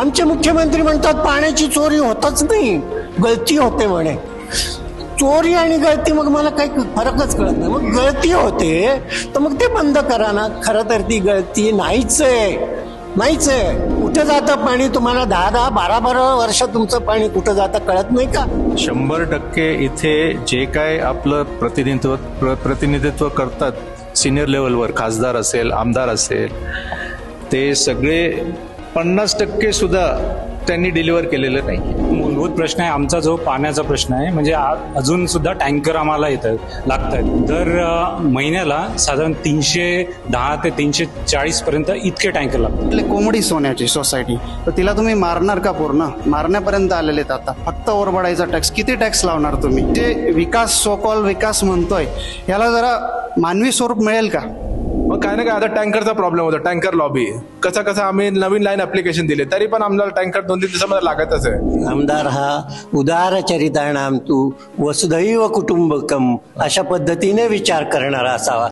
आमचे मुख्यमंत्री म्हणतात पाण्याची चोरी होतच नाही. गळती होते म्हणे. चोरी आणि गळती मग मला काही फरकच कळत नाही. मग गळती होते तर मग ते बंद करा ना. खरं तर ती गळती नाहीच आहे. नाहीच आहे. कुठं जातं पाणी? तुम्हाला दहा दहा बारा बारा वर्ष तुमचं पाणी कुठं जातं कळत नाही का? शंभर टक्के इथे जे काय आपलं प्रतिनिधित्व प्र- प्रतिनिधित्व करतात सिनियर लेवलवर खासदार असेल आमदार असेल ते सगळे पन्नास टक्के सुद्धा त्यांनी डिलिव्हर केलेलं नाही. मूलभूत प्रश्न आहे आमचा जो पाण्याचा प्रश्न आहे म्हणजे आ- अजून सुद्धा टँकर आम्हाला येत आहेत लागत आहेत दर महिन्याला साधारण तीनशे दहा ते तीनशे चाळीस पर्यंत इतके टँकर लागतात. कोंबडी सोन्याची सोसायटी तर तिला तुम्ही मारणार का पूर्ण? मारण्यापर्यंत आलेले आहेत आता. फक्त ओरबडायचा टॅक्स किती टॅक्स लावणार तुम्ही? जे विकास सोकॉल विकास म्हणतोय. याला जरा मानवी स्वरूप मिळेल का? मग काय ना काय आता टँकरचा प्रॉब्लेम होता टँकर लॉबी कसा कसा आम्ही नवीन लाईन अप्लिकेशन दिले तरी पण आम्हाला टँकर दोन तीन दिवसामध्ये लागतच आहे. आमदार हा उदार चरिताणाम तू वसुधैव कुटुंबकम अशा पद्धतीने विचार करणारा असावा.